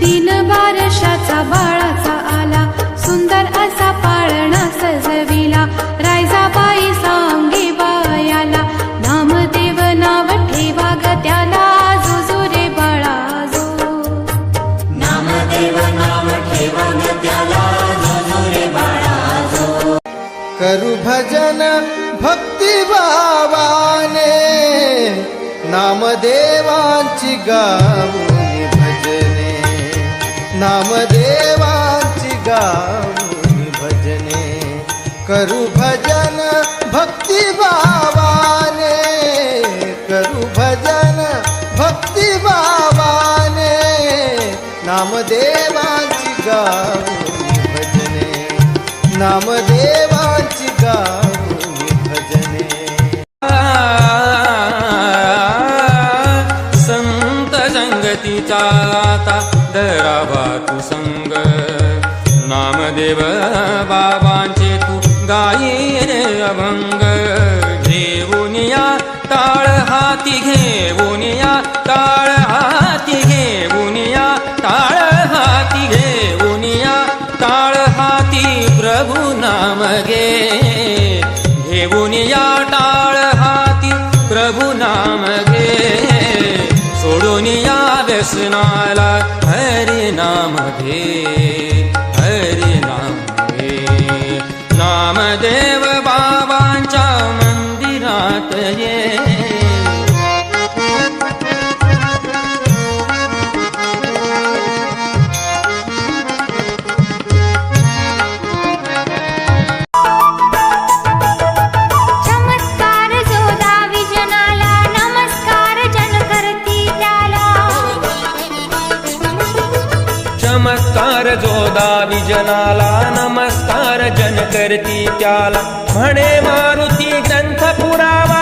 दिन बारशाचा बाळाचा आला. सुंदर असा पाळणा सजविला. रायजाबाई सांगे बायाला. नामदेव नाव ठेवा ग त्याला. जो जो रे बाळा जो करू भजन भक्ती भावाने नामदेवांची भजने नामदेवांची गाऊनी भजने करू भजन भक्ती भावाने करू भजन भक्ती भावाने नामदेवांची गाऊनी भजने नामदेवांची गाऊनी भजने संत संगतीचा संग. नामदेव बाबांचे तू गायीन अभंग. घेऊन या टाळ हाती घेऊन या टाळ हाती घेऊन या टाळ हाती घेऊन या टाळ हाती प्रभू नाम घे. व्यसनाला हरी नाम घे हरी नाम घे नामदेव मंदिरात ये सदा विजनाला नमस्कार जन करती त्याला म्हणे मारुती ग्रंथ पुरावा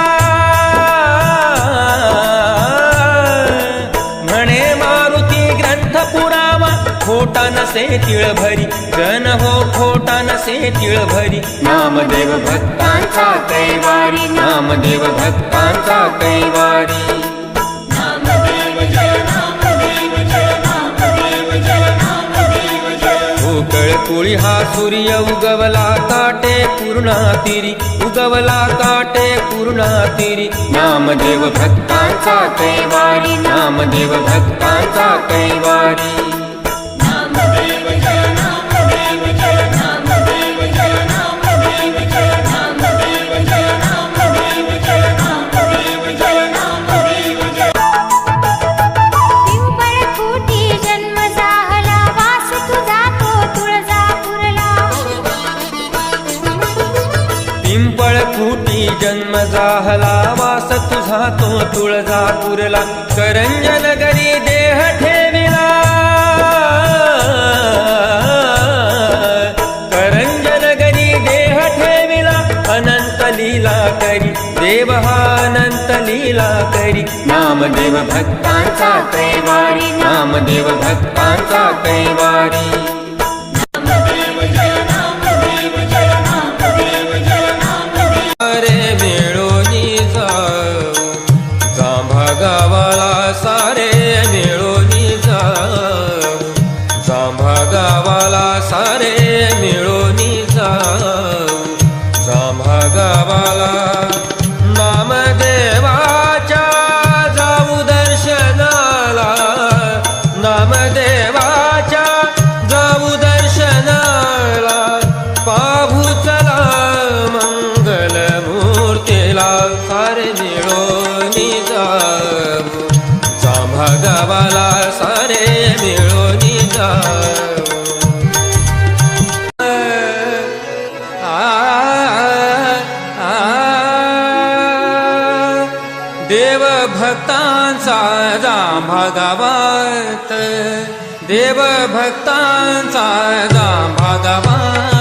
म्हणे मारुती ग्रंथ पुरावा खोटा नसे तिळ भरी जन हो खोटा नसे तिळ भरी नामदेव भक्तांचा कैवारी नामदेव भक्तांचा कैवारी. कोळी हा सूर्य उगवला काटे पूर्णा तिरी. उगवला काटे पूर्णा तिरी. नामदेव भक्तांचा कैवारी नामदेव भक्तांचा कैवारी. जन्म जाहला वास तुझा तो तुळजापूरला करंजन गरी देह ठेविला. करंजन गरी देह ठेविला अनंत लीला करी देव हा अनंत लीला करी. नामदेव भक्तांचा कैवारी नामदेव भक्तांचा कैवारी. गावाला सारे मिळोनी देव भक्तांचा जांभा गावात देव भक्तांचा जांभा गावात.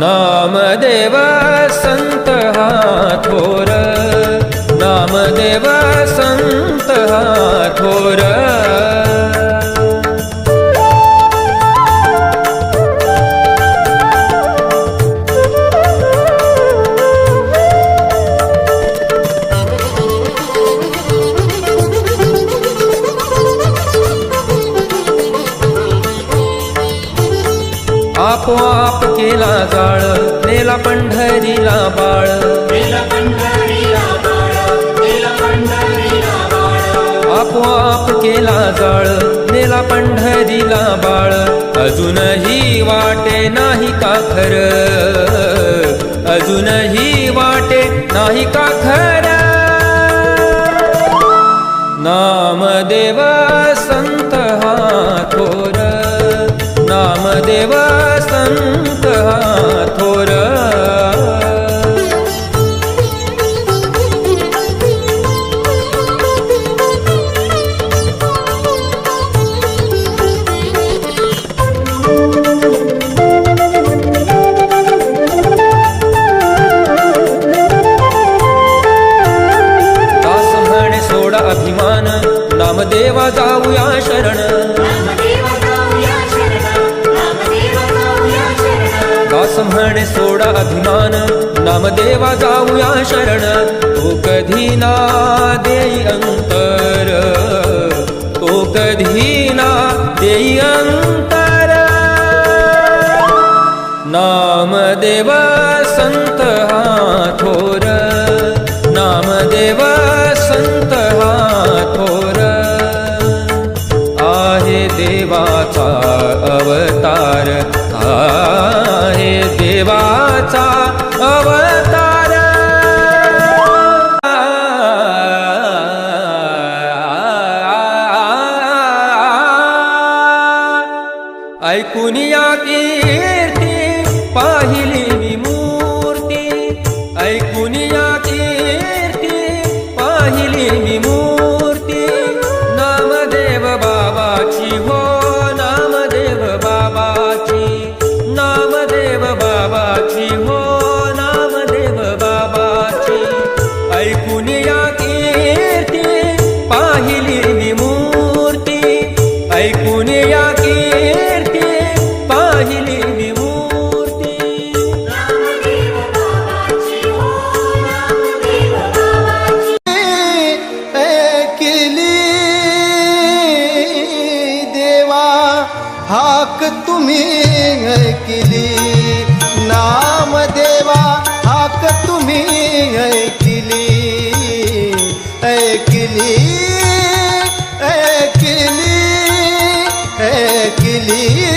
नामदेव संत हा थोर. नामदेव संत हा थोर. आपोआप केला जाळ नेला पंढरीला बाळ. आपोआप केला जाळ नेला पंढरीला बाळ. अजूनही वाटे नाही का खर? अजूनही वाटे नाही का खर? नामदेव अभिमान नामदेवा जाऊया शरण. तो कधी ना देई अंतर. तो कधी ना देई अंतर. नामदेवा देवाचा अवतार हाक तुम्ही ऐकली नाम देवा हाक तुम्ही ऐकली ऐकली ऐकली ऐकली